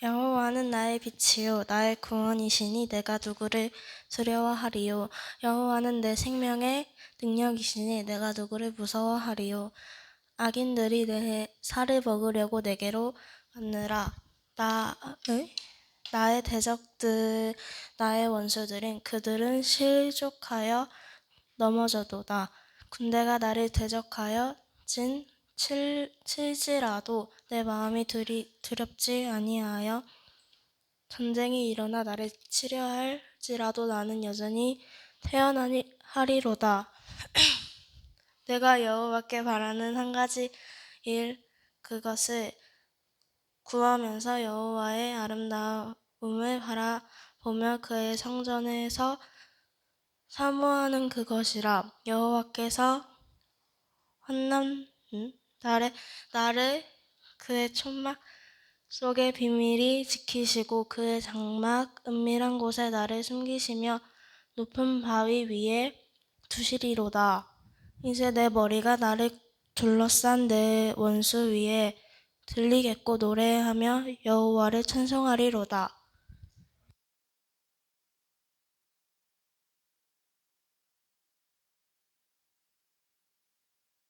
여호와는 나의 빛이요 나의 구원이시니 내가 누구를 두려워하리요? 여호와는 내 생명의 능력이시니 내가 누구를 무서워하리요? 악인들이 내 살을 먹으려고 내게로 왔느라. 나 의? 나의 대적들 나의 원수들은 그들은 실족하여 넘어져도다. 군대가 나를 대적하여 진 칠, 칠지라도 내 마음이 두리, 두렵지 아니하여 전쟁이 일어나 나를 치려 할지라도 나는 여전히 태어나니 하리로다. 내가 여호와께 바라는 한 가지 일 그것을 구하면서 여호와의 아름다움을 바라보며 그의 성전에서 사모하는 그것이라 여호와께서 환난 음? 나를 나를 그의 천막 속의 비밀이 지키시고 그의 장막 은밀한 곳에 나를 숨기시며 높은 바위 위에 두시리로다. 이제 내 머리가 나를 둘러싼 내 원수 위에 들리겠고 노래하며 여호와를 찬송하리로다.